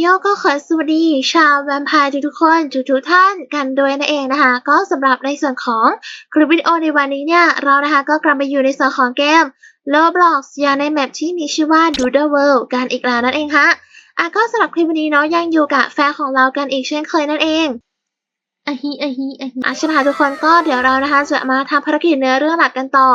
โยก็ขอสวัสดีชาวแวมไพร์ทุกๆคนทุกๆท่านกันด้วยนั่นเองนะคะ ก็สำหรับในส่วนของคลิปวิดีโอในวันนี้เนี่ย เรานะคะก็กลับมาอยู่ในส่วนของเกม Roblox อย่างในแมปที่มีชื่อว่า Doodle World กันอีกแล้วนั่นเองค่ะอะก็สำหรับคลิปวันนี้เนาะยังอยู่กับแฟนของเรากันอีกเช่นเคยนั่นเอง อะฮิอะฮิอะฮิอาช่ไหมคะทุกคนก็เดี๋ยวเรานะคะจะมาทำภารกิจเนื้อเรื่องหลักกันต่อ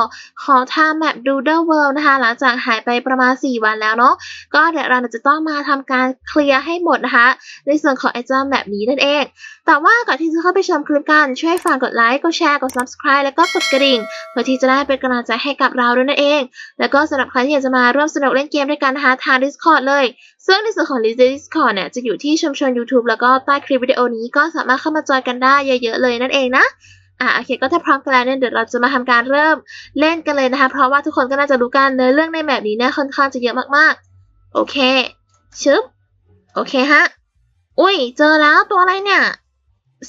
ของทางแมป Doodle World นะคะ หลังจากหายไปประมาณ 4 วันแล้วเนาะก็เดี๋ยวเราจะต้องมาทำการเคลียร์ให้หมดนะคะ ในส่วนของไอเจ้าแมปนี้นั่นเอง แต่ว่าก่อนที่จะเข้าไปชมคลิปกันช่วยฝากกดไลค์กดแชร์กด subscribe แล้วก็กดกระดิ่งเพื่อที่จะได้เป็นกำลังใจให้กับเราด้วยนั่นเอง แล้วก็สำหรับใครที่อยากจะมาร่วมสนุกเล่นเกมด้วยกันนะคะทาง Discord เลย ซึ่งในส่วนของ list Discord เนี่ยจะอยู่ที่ชุมชน YouTube แล้วก็ใต้คลิปวิดีโอนี้ก็สามารถเข้ามาจอยกันได้เยอะๆเลยนั่นเองนะอะโอเคก็ถ้าพร้อมกันแล้วเนี่ยเดี๋ยวเราจะมาทำการเริ่มเล่นกันเลยนะคะ เพราะว่าทุกคนก็น่าจะรู้กันเนื้อเรื่องในแบบนี้เนี่ยค่อนข้างจะเยอะมากๆ โอเคชึบโอเคฮะ อุ้ย เจอแล้วตัวอะไรเนี่ย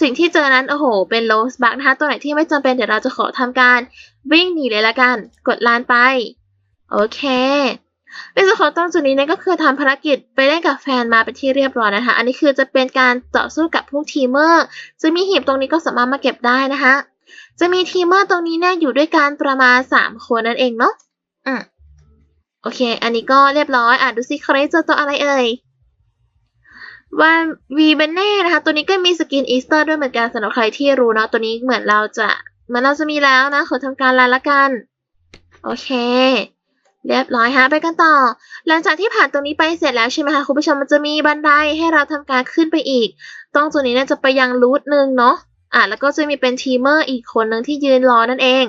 สิ่งที่เจอนั้น โอ้โห เป็นโลสบักนะคะตัวไหนที่ไม่จำเป็นเดี๋ยวเราจะขอทำการวิ่งหนีเลยละกัน กดลานไป โอเค ในส่วนของตรงจุดนี้เนี่ยก็คือทำภารกิจไปเล่นกับแฟนมาเป็นที่เรียบร้อยนะคะ อันนี้คือจะเป็นการต่อสู้กับพวกทีมเมอร์จะมีหีบตรงนี้ก็สามารถมาเก็บได้นะคะ จะมีทีมเมอร์ตรงนี้เนี่ยอยู่ด้วยกันประมาณสามคนนั่นเองเนาะอืมโอเค อันนี้ก็เรียบร้อยอะดูสิใครเจอตัวอะไรเอ่ยวันวีเบเน่นะคะ ตัวนี้ก็มีสกินอีสเตอร์ด้วยเหมือนกันสำหรับใครที่รู้เนาะตัวนี้เหมือนเราจะเหมือนเราจะมีแล้วนะขอทำการลาละกัน โอเค เรียบร้อยฮะไปกันต่อ หลังจากที่ผ่านตรงนี้ไปเสร็จแล้วใช่ไหมคะคุณผู้ชมมันจะมีบันไดให้เราทำการขึ้นไปอีก ตรงจุดนี้เนี่ยจะไปยังรูทหนึ่งเนาะอะแล้วก็จะมีเป็นทีมเมอร์อีกคนหนึ่งที่ยืนรอนั่นเอง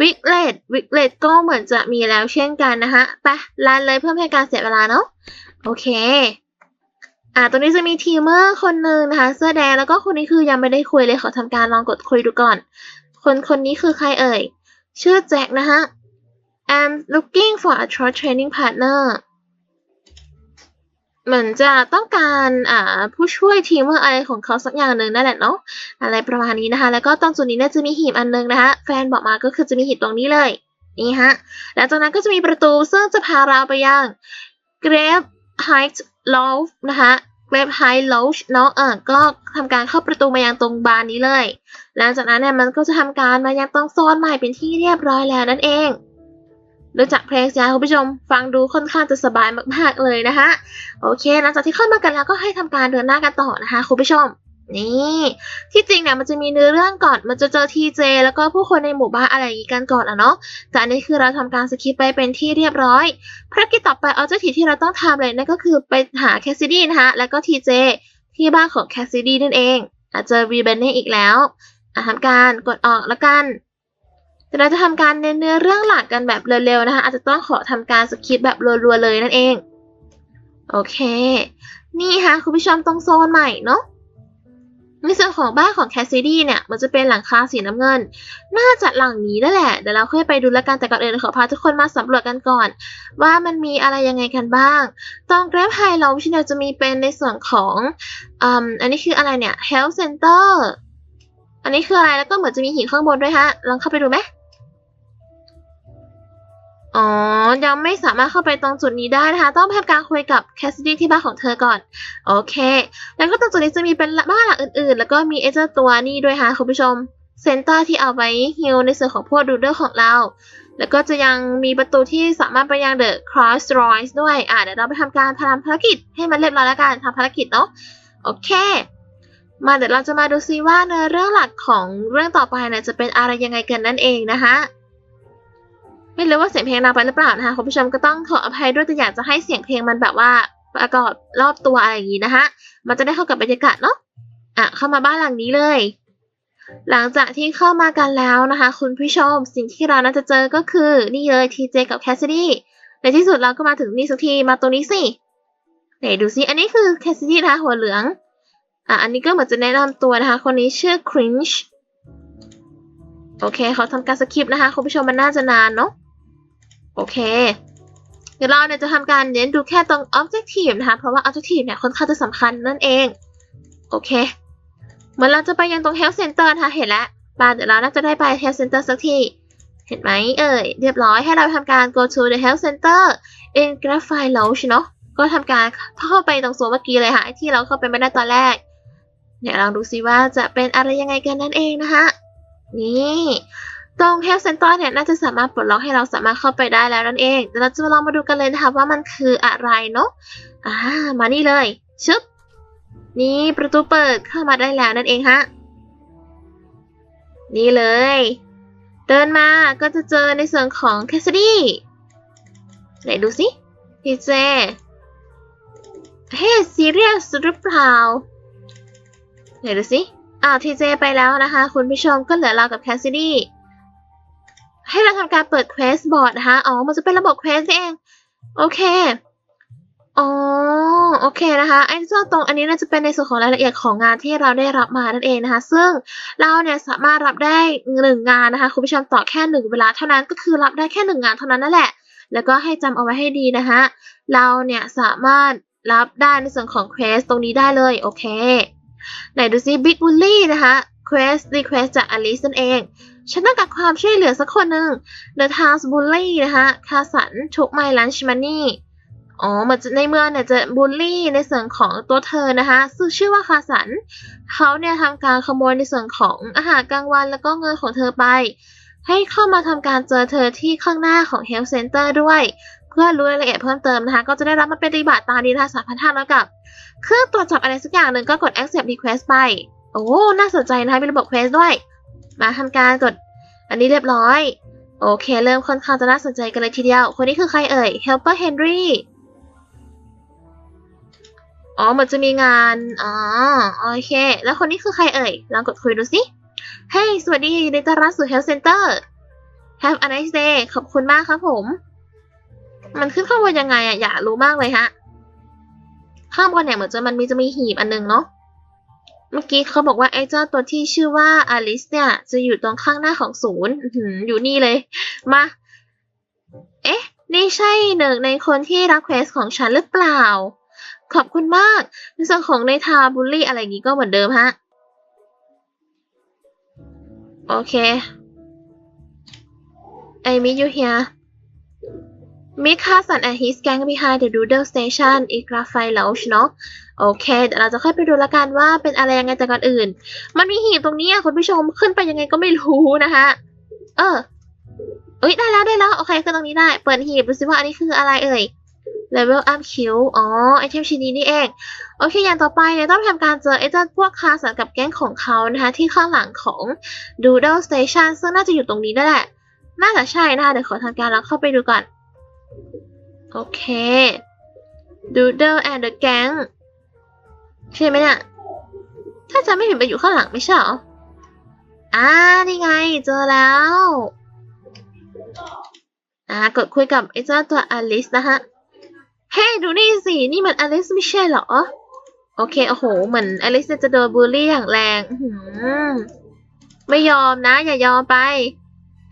วิกเลตวิกเลตก็เหมือนจะมีแล้วเช่นกันนะคะไปลานเลยเพื่อไม่ให้การเสียเวลาเนาะโอเค อะตรงนี้จะมีทีมเมอร์คนหนึ่งนะคะเสื้อแดงแล้วก็คนนี้คือยังไม่ได้คุยเลยขอทำการลองกดคุยดูก่อน คนคนนี้คือใครเอ่ย ชื่อแจ็คนะคะ I'm looking for a short training partner เหมือนจะต้องการอ่าผู้ช่วยทีมเมอร์อะไรของเขาสักอย่างหนึ่งนั่นแหละเนาะอะไรประมาณนี้นะคะ แล้วก็ตรงจุดนี้เนี่ยจะมีหีบอันนึงนะคะแฟนบอกมาก็คือจะมีหีบตรงนี้เลยนี่ฮะแล้วจากนั้นก็จะมีประตูซึ่งจะพาเราไปยัง Grave Heights Lodge นะคะ Grave Heights Lodge เนาะเออก็ทำการเข้าประตูมายังตรงบานนี้เลยหลังจากนั้นเนี่ยมันก็จะทำการมายังตรงโซนใหม่เป็นที่เรียบร้อยแล้วนั่นเอง รู้จักเพลงจ้าคุณผู้ชมฟังดูค่อนข้างจะสบายมากๆเลยนะคะโอเคหลังจากที่เข้ามากันแล้วก็ให้ทำการเดินหน้ากันต่อนะคะคุณผู้ชมนี่ที่จริงเนี่ยมันจะมีเนื้อเรื่องก่อนมันจะเจอทีเจแล้วก็ผู้คนในหมู่บ้านอะไรอย่างนี้กันก่อนอะเนาะแต่อันนี้คือเราทำการสคิปไปเป็นที่เรียบร้อยภารกิจต่อไปเอาเจ้าทีที่เราต้องทำเลยนั่นก็คือไปหาแคสซิดี้นะคะแล้วก็ทีเจที่บ้านของแคสซิดี้นั่นเองอาจจอวีเบนเน่อีกแล้วทำการกดออกแล้วกัน แต่เราจะทำการเน้นเนื้อเรื่องหลักกันแบบเร็วๆนะคะ อาจจะต้องขอทำการสคิปแบบรัวๆเลยนั่นเอง โอเค นี่ค่ะคุณผู้ชมตรงโซนใหม่เนาะในส่วนของบ้านของแคสซิดี้เนี่ยมันจะเป็นหลังคาสีน้ำเงิน น่าจะหลังนี้นั่นแหละ เดี๋ยวเราค่อยไปดูแลกันแต่ก่อนอื่นขอพาทุกคนมาสำรวจกันก่อน ว่ามันมีอะไรยังไงกันบ้าง ตรง Grab High Lounge เนี่ยจะมีเป็นในส่วนของอ,อันนี้คืออะไรเนี่ย Health Center อันนี้คืออะไรแล้วก็เหมือนจะมีหินข้างบนด้วยฮะลองเข้าไปดูไหม อ๋อ ยังไม่สามารถเข้าไปตรงจุดนี้ได้นะคะ ต้องทำการคุยกับแคสซิดี้ที่บ้านของเธอก่อน โอเค แล้วก็ตรงจุดนี้จะมีเป็นบ้านหลังอื่นๆ แล้วก็มีไอ้เจ้าตัวนี้ด้วยค่ะคุณผู้ชม เซนเตอร์ที่เอาไว้ฮิลในส่วนของพวกดูเดอร์ของเรา แล้วก็จะยังมีประตูที่สามารถไปยังเดอะครอสรอยส์ด้วย อะ เดี๋ยวเราไปทำการทำภารกิจให้มันเรียบร้อยแล้วกันทำภารกิจเนาะ โอเค มาเดี๋ยวเราจะมาดูซิว่าเนื้อเรื่องหลักของเรื่องต่อไปเนี่ยจะเป็นอะไรยังไงกันนั่นเองนะคะ ไม่รู้ว่าเสียงเพลงดังไปหรือเปล่านะคะคุณผู้ชมก็ต้องขออภัยด้วยแต่อยากจะให้เสียงเพลงมันแบบว่าประกอบรอบตัวอะไรอย่างนี้นะคะมันจะได้เข้ากับบรรยากาศเนาะอะเข้ามาบ้านหลังนี้เลย หลังจากที่เข้ามากันแล้วนะคะ คุณผู้ชมสิ่งที่เราน่าจะเจอก็คือนี่เลยทีเจกับแคสซิดี้ในที่สุดเราก็มาถึงนี่สักทีมาตรงนี้สิไหนดูซิอันนี้คือแคสซิดี้นะคะหัวเหลืองอะอันนี้ก็เหมือนจะแนะนำตัวนะคะ คนนี้ชื่อครินช์โอเคเขาทำการสคริปต์นะคะ คุณผู้ชมมันน่าจะนานเนาะ โอเค เดี๋ยวเราเนี่ยจะทำการเน้นดูแค่ตรง objective นะคะ เพราะว่า objective เนี่ยค่อนข้างจะสำคัญนั่นเอง โอเค เหมือนเราจะไปยังตรง health center นะคะเห็นแล้วปานเดี๋ยวเราน่าจะได้ไป health center สักที เห็นไหมเอ่ย เรียบร้อยให้เราทำการ go to the health center in Graphite Lodge เนาะก็ทำการเข้าไปตรงโซนเมื่อกี้เลยค่ะที่เราเข้าไปไม่ได้ตอนแรก เนี่ยลองดูซิว่าจะเป็นอะไรยังไงกันนั่นเองนะคะนี่ ตรง Health Center เนี่ยน่าจะสามารถปลดล็อกให้เราสามารถเข้าไปได้แล้วนั่นเองเดี๋ยวเราจะมาลองมาดูกันเลยนะคะว่ามันคืออะไรเนาะอ่ามานี่เลยชึบนี่ประตูเปิดเข้ามาได้แล้วนั่นเองฮะนี่เลย เดินมาก็จะเจอในส่วนของแคสซิดี้ไหนดูสิพีเจเฮ้ซีเรียสหรือเปล่าไหนดูสิอ้าวทีเจไปแล้วนะคะ คุณผู้ชมก็เหลือเรากับแคสซิดี้ ให้เราทำการเปิดเควสบอร์ดนะคะ อ๋อ มันจะเป็นระบบเควสนี่เอง โอเค อ๋อ โอเคนะคะไอ้เจ้าตรงอันนี้น่าจะเป็นในส่วนของรายละเอียดของงานที่เราได้รับมานั่นเองนะคะ ซึ่งเราเนี่ยสามารถรับได้หนึ่งงานนะคะ คุณผู้ชมต่อแค่หนึ่งเวลาเท่านั้น ก็คือรับได้แค่หนึ่งงานเท่านั้นนั่นแหละ แล้วก็ให้จำเอาไว้ให้ดีนะคะเราเนี่ยสามารถรับได้ในส่วนของเควสตรงนี้ได้เลย โอเค ไหนดูซิ Big Bully นะคะ Quest Request จาก Alice นั่นเอง ฉันต้องการความช่วยเหลือสักคนหนึ่ง The Town's Bully นะคะคาสัน took my lunch money อ๋อมันจะในเมืองเนี่ยจะบูลลี่ในส่วนของตัวเธอนะคะซึ่งชื่อว่าคาสันเขาเนี่ยทำการขโมยในส่วนของอาหารกลางวันแล้วก็เงินของเธอไป ให้เข้ามาทำการเจอเธอที่ข้างหน้าของ Health Center ด้วย เพื่อรู้รายละเอียดเพิ่มเติมนะคะ ก็จะได้รับมาเป็นปฏิบัติตามดีนะคะสามพันห้าร้อยกับ เครื่องตรวจจับอะไรสักอย่างหนึ่งก็กด accept request ไป โอ้ น่าสนใจนะคะมีระบบ quest ด้วย มาทำการกดอันนี้เรียบร้อย โอเค เริ่มค่อนข้างจะน่าสนใจกันเลยทีเดียว คนนี้คือใครเอ่ย helper Henry อ๋อมันจะมีงาน อ๋อ โอเค แล้วคนนี้คือใครเอ่ย ลองกดคุยดูสิ เฮ้ย สวัสดียินต้อนรับสู่ Health Center Have a nice day ขอบคุณมากครับผม มันขึ้นข้างบนยังไงอะอยากรู้มากเลยฮะ ข้างบนเนี่ยเหมือนจะมันมีจะมีหีบอันนึงเนาะ เมื่อกี้เขาบอกว่าไอ้เจ้าตัวที่ชื่อว่าอลิสเนี่ย จะอยู่ตรงข้างหน้าของศูนย์อยู่นี่เลย มา เอ๊ะ นี่ใช่หนึ่งในคนที่รับเควสของฉันหรือเปล่า ขอบคุณมากในส่วนของในทาบุลลี่อะไรอย่างงี้ก็เหมือนเดิมฮะ โอเค I meet you here Meet Carson and his gang behind the Doodle Station อีกราไฟล o ชเนาะโอเค เดี๋ยวเราจะค่อยไปดูละกันว่าเป็นอะไรยังไงแต่ก่อนอื่น มันมีหีบตรงนี้อะคุณผู้ชมขึ้นไปยังไงก็ไม่รู้นะคะเออเอ้ยได้แล้วได้แล้ว โอเคขึ้นตรงนี้ได้ เปิดหีบดูสิว่าอันนี้คืออะไรเอ่ย Level up Q อ๋อ ไอเทมชิ้นนี้นี่เอง โอเค อย่างต่อไปเนี่ยต้องทำการเจอไอเจ้าพวกคาสันกับแก๊งของเขานะคะ ที่ข้างหลังของ Doodle Station ซึ่งน่าจะอยู่ตรงนี้นั่นแหละ น่าจะใช่นะคะ เดี๋ยวขอทำการแล้วเข้าไปดูก่อน โอเค Doodle and the Gang ใช่ไหมเนี่ยถ้าจะไม่ผิดไปอยู่ข้างหลังไม่ใช่หรออ่านี่ไงเจอแล้วอ่ากดคุยกับไอ้เจ้าตัวอลิสนะฮะ เฮ้ยดูนี่สิ นี่มันอลิสไม่ใช่เหรอ โอเค โอ้โห เหมือนอลิสจะโดนบูลลี่อย่างแรงหือไม่ยอมนะ อย่ายอมไป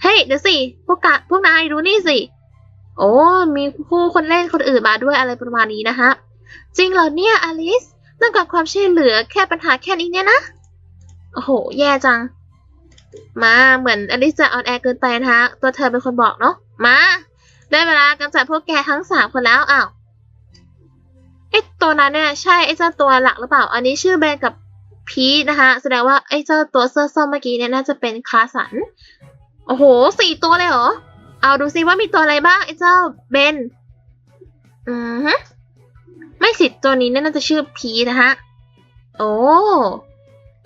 เฮ้ยเดี๋ยวสิ พวกกะพวกนายดูนี่สิ โอ้ มีผู้คนเล่นคนอื่นมาด้วยอะไรประมาณนี้นะคะจริงเหรอเนี่ยอลิสต้องการความช่วยเหลือแค่ปัญหาแค่นี้เนี่ยนะ โอ้โห แย่จัง มาเหมือนอลิสจะออนแอร์เกินไปนะคะตัวเธอเป็นคนบอกเนาะ มา ได้เวลากำจัดพวกแกทั้งสามคนแล้วอ้าวไอ้ตัวนั้นเนี่ยใช่ไอ้เจ้าตัวหลักหรือเปล่า อันนี้ชื่อแบรนกับพีทนะคะ แสดงว่าไอ้เจ้าตัวเสื้อส้มเมื่อกี้เนี่ยน่าจะเป็นคาสัน โอ้โห สี่ตัวเลยเหรอ เอาดูซิว่ามีตัวอะไรบ้างไอ้เจ้าเบนอือฮึไม่สิตัวนี้น่าจะชื่อพีนะฮะ โอ้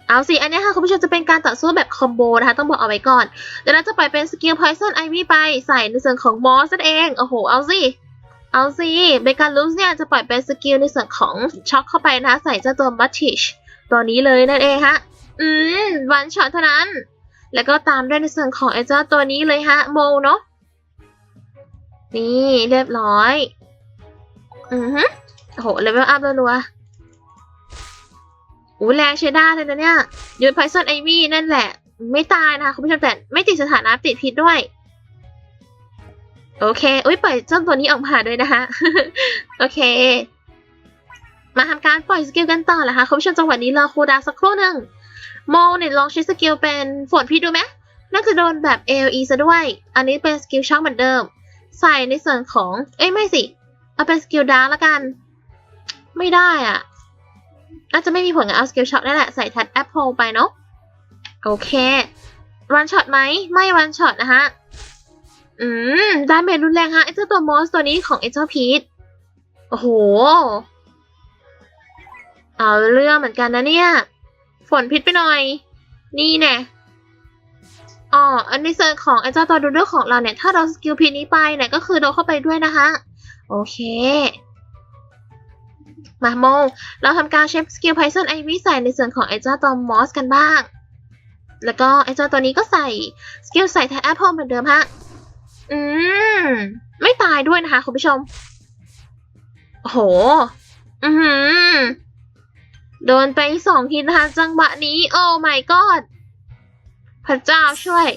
เอาสิ อันนี้ค่ะ คุณผู้ชมจะเป็นการต่อสู้แบบคอมโบนะคะ ต้องบอกเอาไว้ก่อนเดี๋ยวเราจะปล่อยเป็นสกิล Poison Ivy ไปใส่ในส่วนของมอสนั่นเอง โอ้โห เอาสิ เอาสิเบการลูสเนี่ยจะปล่อยเป็นสกิลในส่วนของช็อคเข้าไปนะคะ ใส่เจ้าตัวมัตติชตัวนี้เลยนั่นเองฮะ อืม วันช็อตเท่านั้น แล้วก็ตามด้วยในส่วนของไอ้เจ้าตัวนี้เลยฮะ โมเนาะ นี่เรียบร้อย อือฮึโอ้โหเลเวลอัพรัวๆอู้แรงใช้ได้เลยนะเนี่ยโยนไพซอนไอวี่นั่นแหละ ไม่ตายนะคะคุณผู้ชมแต่ไม่ติดสถานะติดพิษด้วย โอเค อุ้ยปล่อยเจ้าตัวนี้ออกมาด้วยนะคะโอเค มาทำการปล่อยสกิลกันต่อละคะคุณผู้ชมจังหวะนี้รอคูลดาวน์สักครู่หนึ่งโมเนี่ยลองใช้สกิลเป็นฝนพิษดูไหมน่าจะโดนแบบ AOE ซะด้วย อันนี้เป็นสกิลช่องเหมือนเดิม ใส่ในส่วนของ เอ้ยไม่สิ เอาเป็นสกิลดาร์กละกัน ไม่ได้อะ น่าจะไม่มีผลกับเอาสกิลช็อตนั่นแหละ ใส่ทัดแอปเปิลไปเนาะ โอเควันช็อตไหม ไม่วันช็อตนะฮะ อืมดาเมจรุนแรงฮะไอเจ้าตัวมอสตัวนี้ของไอเจ้าพีทโอ้โห เอาเรื่องเหมือนกันนะเนี่ย ฝนพิษไปหน่อย นี่แน่ อ๋ออันในส่วนของไอ้เจ้าตัวดูดอของเราเนี่ย ถ้าเราสกิลพิษนี้ไปเนี่ยก็คือโดนเข้าไปด้วยนะคะ โอเค มาโมงเราทำการเชฟสกิลไพซอนไอวีใส่ในส่วนของไอ้เจ้าตัวมอสกันบ้าง แล้วก็ไอ้เจ้าตัวนี้ก็ใส่สกิลใส่แทแอปเปิลเหมือนเดิมฮะ อืม ไม่ตายด้วยนะคะคุณผู้ชม โอ้โห อือหือ โดนไปสองทีนะคะจังหวะนี้ โอ้ my god พระเจ้าช่วย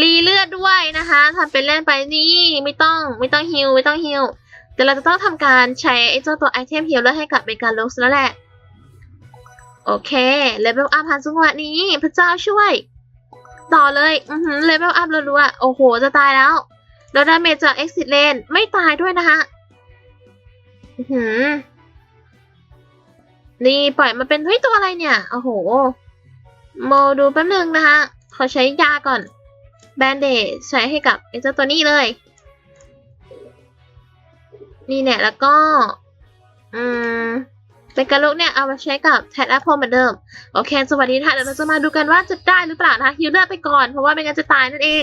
รีเลือดด้วยนะคะทำเป็นเล่นไปนี่ไม่ต้องไม่ต้องฮิวไม่ต้องฮิวแต่เราจะต้องทำการใช้ไอ้เจ้าตัวไอเทมฮิลเลอร์ให้กับเป็นการลงแล้วแหละ โอเคเลเวลอัพทันจังหวะนี้ พระเจ้าช่วย ต่อเลยอือหือเลเวลอัพรัวๆโอ้โห จะตายแล้วแล้วดาเมจจาก exit lane ไม่ตายด้วยนะคะอือหือนี่ปล่อยมาเป็นเฮ้ยตัวอะไรเนี่ย โอ้โห โมดูแป๊บนึงนะคะขอใช้ยาก่อน แบนเดจใช้ให้กับไอ้เจ้าตัวนี้เลย นี่เนี่ยแล้วก็ อืมเป็นกระลุกเนี่ยเอามาใช้กับแทนแอปเปิลเหมือนเดิม โอเค สวัสดีค่ะเดี๋ยวเราจะมาดูกันว่าจะได้หรือเปล่านะฮิวเลือดไปก่อนเพราะว่าไม่งั้นจะตายนั่นเอง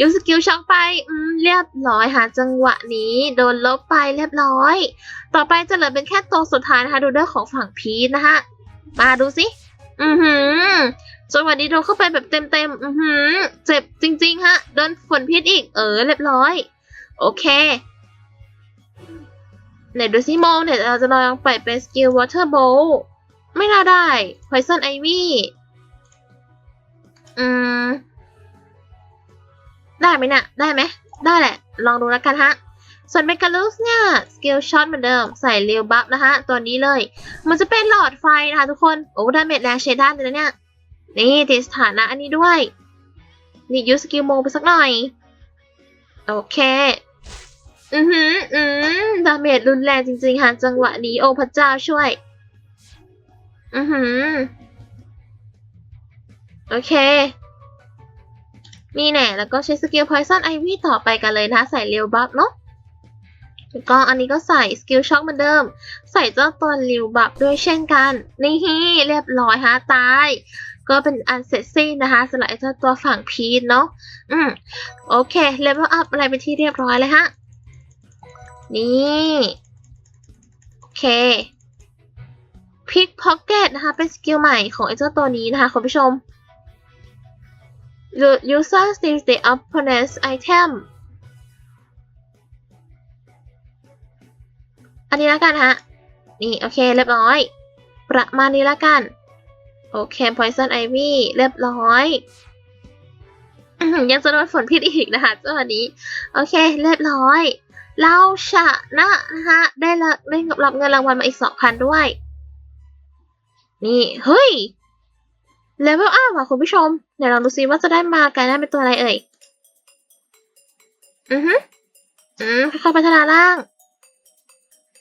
ยูสกิลช็อกไป อืม เรียบร้อยค่ะจังหวะนี้ โดนลบไปเรียบร้อย ต่อไปจะเหลือเป็นแค่ตัวสุดท้ายนะคะ ดูเรื่องของฝั่งพีชนะคะมาดูสิ อือหือจังหวะนี้โดนเข้าไปแบบเต็มๆ อือหือ เจ็บจริง ๆ ฮะ โดนฝนพิษอีก เออ เรียบร้อย โอเคไหนดูซิโมเนี่ยเราจะลองไปเป็นสกิล Water Bowl ไม่น่าได้ Poison Ivy อืม ได้ไหมน่ะ ได้ไหม ได้แหละ ลองดูแล้วกันฮะ ส่วนเมกาลูสเนี่ยสกิลช็อตเหมือนเดิมใส่เรียวบัฟนะคะตัวนี้เลย มันจะเป็นหลอดไฟนะคะทุกคนโอ้ดาเมจแรงใช้ได้เลยนะเนี่ยนี่ติดสถานะอันนี้ด้วยนี่ยูสกิลโมไปสักหน่อย โอเค อือหืออืมดาเมจรุนแรงจริงๆค่ะจังหวะนี้โอ้พระเจ้าช่วย อือหือ โอเค นี่แน่แล้วก็ใช้สกิล Poison Ivy ต่อไปกันเลยนะคะใส่เรียวบัฟเนาะ แล้วก็อันนี้ก็ใส่สกิลช็อคเหมือนเดิม ใส่เจ้าตัวริวบัฟด้วยเช่นกัน นี่เรียบร้อยฮะตายก็เป็นอันเสร็จสิ้นนะคะสำหรับเจ้าตัวฝั่งพีทเนาะ อืม โอเค เลเวลอัพอะไรเป็นที่เรียบร้อยเลยฮะ นี่ โอเคพิกพ็อกเก็ตนะคะ เป็นสกิลใหม่ของไอ้เจ้าตัวนี้นะคะคุณผู้ชม The user steals the opponent's item อันนี้แล้วกันฮะ นี่โอเคเรียบร้อย ประมาณนี้แล้วกัน โอเค Poison Ivy เรียบร้อยยังจะโดนฝนพิษอีกนะคะจังหวะนี้ โอเค เรียบร้อย เราชนะนะคะได้ละได้รับเงินรางวัลมาอีกสองพันด้วย นี่ เฮ้ยเลเวลอัพอะคุณผู้ชมเดี๋ยวลองดูซิว่าจะได้มากันได้เป็นตัวอะไรเอ่ย อือฮึอืมค่อยๆพัฒนาล่าง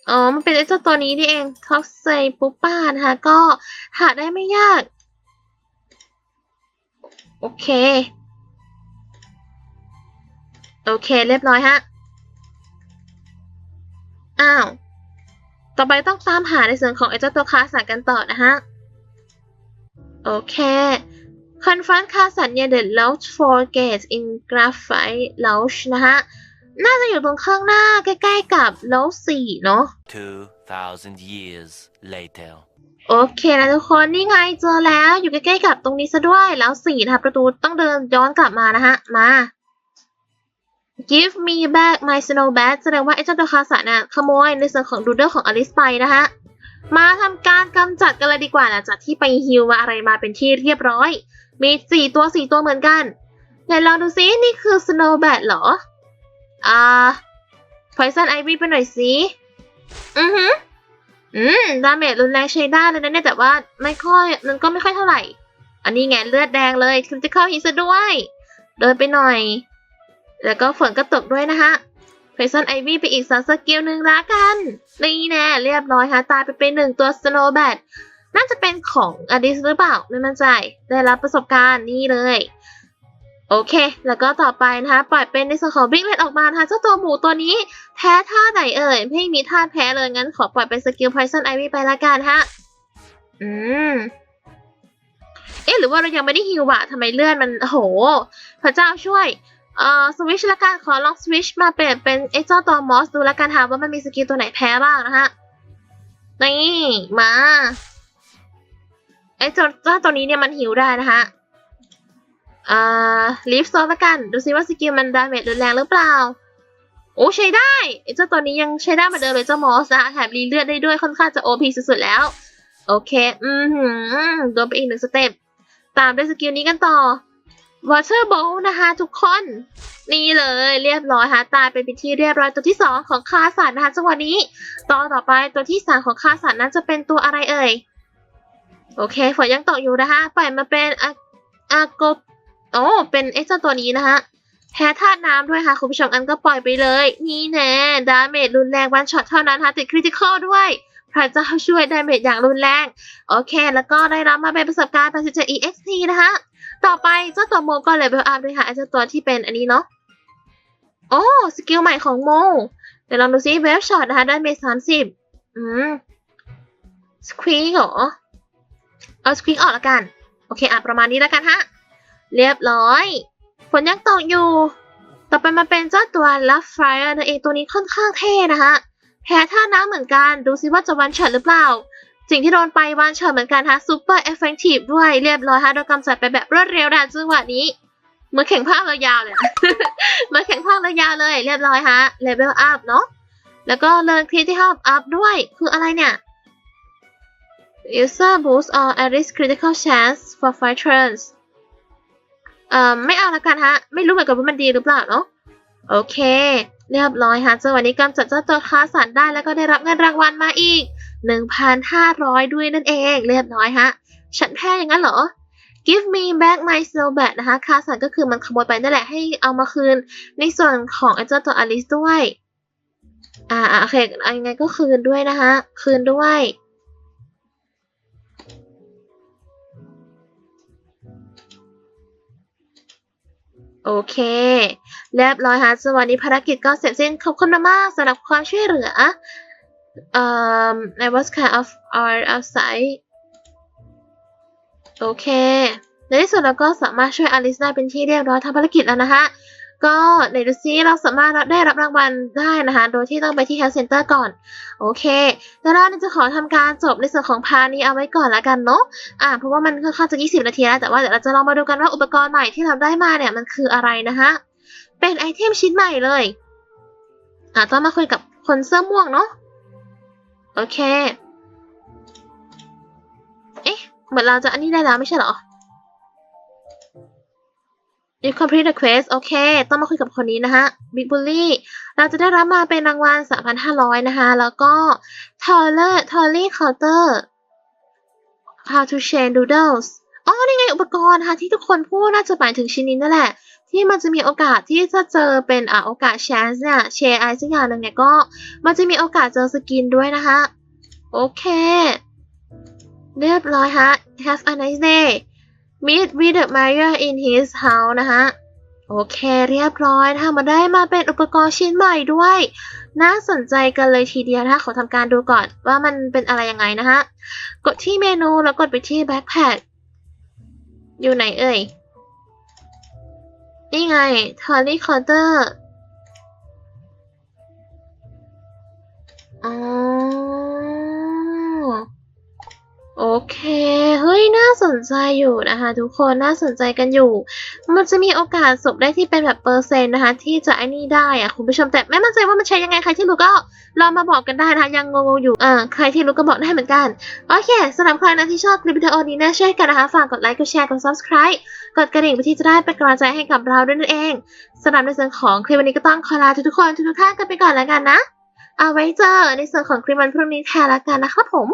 อ๋อ มันเป็นไอ้เจ้าตัวนี้นี่เองท็อกไซปุ๊บป้านะคะ ก็หาได้ไม่ยาก โอเค โอเค เรียบร้อยฮะ อ้าว ต่อไปต้องตามหาในส่วนของไอ้เจ้าตัวคาสันกันต่อนะฮะ โอเค Confront คาสัน near the Lounge for Gate in Graphite Lounge นะฮะ น่าจะอยู่ตรงข้างหน้าใกล้ๆกับ Lounge 4เนาะ 2,000 years later. โอเคนะทุกคนนี่ไงเจอแล้วอยู่ใกล้ๆกับตรงนี้ซะด้วยแล้วสี่นะคะประตูต้องเดินย้อนกลับมานะฮะ มา give me back my snow bat แสดงว่าไอ้เจ้าตัวคาสะน่ะขโมยในส่วนของดูเดอร์ของอลิสไปนะฮะ มาทำการกำจัดกันเลยดีกว่าหลังจากที่ไปฮิวมาอะไรมาเป็นที่เรียบร้อย มีสี่ตัวสี่ตัวเหมือนกันไหนลองดูซินี่คือ snow bat เหรอ อ่า poison ivy ไปหน่อยสิ อือหืออืม ดาเมจรุนแรงใช้ได้เลยนะเนี่ยแต่ว่าไม่ค่อยมันก็ไม่ค่อยเท่าไหร่ อันนี้ไงเลือดแดงเลยคริติคอลฮิซะด้วย เดินไปหน่อย แล้วก็ฝนก็ตกด้วยนะคะ Poison Ivy ไปอีกสักสกิลหนึ่งละกัน นี่แน่เรียบร้อยฮะตายไปเป็นหนึ่งตัว Snowbat น่าจะเป็นของอดิสหรือเปล่า ไม่มั่นใจ ได้รับประสบการณ์นี่เลย โอเค แล้วก็ต่อไปนะคะปล่อยเป็นในส่วนของบิ๊กเลดออกมานะคะเจ้าตัวหมูตัวนี้แพ้ท่าไหนเอ่ยไม่มีท่าแพ้เลยงั้นขอปล่อยเป็นสกิล Poison Ivy ไปละกันฮะอืมเอ๊ะหรือว่าเรายังไม่ได้ฮิวอะทำไมเลื่อนมันโห พระเจ้าช่วย เอ่อสวิชละกันขอลองสวิชมาเปลี่ยนเป็นไอ้เจ้าตัวมอสดูละกันค่ะว่ามันมีสกิลตัวไหนแพ้บ้างนะคะนี่ มาไอ้เจ้าเจ้าตัวนี้เนี่ยมันหิวได้นะคะ อ่าลีฟโซนละกัน ดูซิว่าสกิลมันดาเมจรุนแรงหรือเปล่า โอ้ใช้ได้ไอ้เจ้าตัวนี้ยังใช้ได้เหมือนเดิมเลยเจ้ามอสนะคะแถมรีเลือดได้ด้วยค่อนข้างจะ OP สุดๆแล้ว โอเค อือหือโดนไปอีกหนึ่งสเต็ปตามด้วยสกิลนี้กันต่อ Water Bowl นะคะทุกคน นี่เลยเรียบร้อยค่ะตายไปเป็นที่เรียบร้อยตัวที่สองของคาสันนะคะจังหวะนี้ต่อต่อไปตัวที่สามของคาสันนั้นจะเป็นตัวอะไรเอ่ย โอเคฝนยังตกอยู่นะคะปล่อยมาเป็นอาอาโก โอ้เป็นไอ้เจ้าตัวนี้นะคะแพ้ธาตุน้ำด้วยค่ะ คุณผู้ชมอันก็ปล่อยไปเลย นี่แน่ดาเมจรุนแรงวันช็อตเท่านั้นค่ะติดคริติคอลด้วยพระเจ้าช่วยดาเมจอย่างรุนแรง โอเค แล้วก็ได้รับมาเป็นประสบการณ์87 EXP นะคะต่อไปเจ้าตัวโมก็เลเวลอัพด้วยค่ะไอ้เจ้าตัวที่เป็นอันนี้เนาะโอ้สกิลใหม่ของโมเดี๋ยวลองดูซิเวฟช็อตนะคะได้เมจ30อืมสควีเหรอ เอาสควีออกละกัน โอเคอะประมาณนี้แล้วกันฮะ เรียบร้อย ฝนยังตกอยู่ ต่อไปมาเป็นเจ้าตัวลัฟไฟร์นั่นเองตัวนี้ค่อนข้างเท่นะคะแพ้ท่าน้ำเหมือนกันดูซิว่าจะวันช็อตหรือเปล่าสิ่งที่โดนไปวันช็อตเหมือนกันฮะซูเปอร์เอฟเฟกตีฟด้วยเรียบร้อยฮะโดนกำจัดไปแบบรวดเร็วนะจังหวะนี้เมือแข่งภาคระยาวเลยมือนแข่งภาคระยาวเลยเรียบร้อยฮะเลเวลอัพเนาะแล้วก็เลิร์นคริติคอลอัพด้วยคืออะไรเนี่ย user boost or at least critical chance for five turns เอ่อไม่เอาละกันฮะ ไม่รู้เหมือนกันว่ามันดีหรือเปล่าเนาะโอเค เรียบร้อยฮะจังหวะนี้กำจัดเจ้าตัวคาสันได้แล้วก็ได้รับเงินรางวัลมาอีก 1,500 ด้วยนั่นเอง เรียบร้อยฮะ ฉันแพ้อย่างนั้นเหรอ give me back my snowbat นะคะคาสันก็คือมันขโมยไปนั่นแหละให้เอามาคืน ในส่วนของไอ้เจ้าตัวอลิสด้วย อ่าโอเคอยังไงก็คืนด้วยนะคะ คืนด้วย โอเค เรียบร้อยค่ะสวัสดีภารกิจก็เสร็จสิ้น ขอบคุณมากสำหรับความช่วยเหลือเอ่อ I was kind of are outside โอเค ในที่สุดเราก็สามารถช่วยอลิซได้เป็นที่เรียบร้อยทำภารกิจแล้วนะคะ ก็ในดูซิเราสามารถได้รับรางวัลได้นะคะ โดยที่ต้องไปที่ Health Center ก่อน โอเคแล้วเราจะขอทำการจบในส่วนของพานี้เอาไว้ก่อนละกันเนาะ อ่า เพราะว่ามันค่อนข้างจะ 20 นาทีแล้ว แต่ว่าเดี๋ยวเราจะลองมาดูกันว่าอุปกรณ์ใหม่ที่เราได้มาเนี่ยมันคืออะไรนะคะ เป็นไอเทมชิ้นใหม่เลย อ่าต้องมาคุยกับคนเสื้อม่วงเนาะ โอเค เอ๊ะ เหมือนเราจะอันนี้ได้แล้วไม่ใช่เหรอ You complete the quest โอเค ต้องมาคุยกับคนนี้นะคะ Big Bully เราจะได้รับมาเป็นรางวัล 3,500 นะคะ แล้วก็ Taller Tolly Counter How to Chain Doodles อ๋อ นี่ไงอุปกรณ์ค่ะที่ทุกคนพูดน่าจะหมายถึงชิ้นนี้นั่นแหละ ที่มันจะมีโอกาสที่จะเจอเป็นอ่าโอกาส chance เนี่ยแชร์ไอสักอย่างหนึ่งเนี่ยก็ มันจะมีโอกาสเจอสกินด้วยนะคะ โอเค เรียบร้อยฮะ Have a nice day Meet with the mayor in his house นะคะโอเคเรียบร้อยนะคะมาได้มาเป็นอุปกรณ์ชิ้นใหม่ด้วย น่าสนใจกันเลยทีเดียวนะขอทำการดูก่อนว่ามันเป็นอะไรยังไงนะคะกดที่เมนูแล้วกดไปที่ backpack อยู่ไหนเอ่ย นี่ไง t o l y Counter อ๋อ โอเค เฮ้ย น่าสนใจอยู่นะคะทุกคน น่าสนใจกันอยู่ มันจะมีโอกาสสบได้ที่เป็นแบบเปอร์เซ็นต์นะคะ ที่จะไอ้นี่ได้อะคุณผู้ชม แต่ไม่มั่นใจว่ามันใช้ยังไง ใครที่รู้ก็ลองมาบอกกันได้นะคะยังงงอยู่อ่าใครที่รู้ก็บอกได้เหมือนกัน โอเคสำหรับใครนะที่ชอบคลิปวิดีโอนี้นะช่วยกันนะคะ ฝากกดไลค์ กดแชร์ กด subscribe กดกระดิ่งเพื่อที่จะได้เป็นกำลังใจให้กับเราด้วยนั่นเองสำหรับในส่วนของคลิปวันนี้ก็ต้องขอลาทุกๆคนทุกท่านกันไปก่อนแล้วกันนะ เอาไว้เจอในส่วนของคลิปวันพรุ่งนี้แทนละกันนะครับผม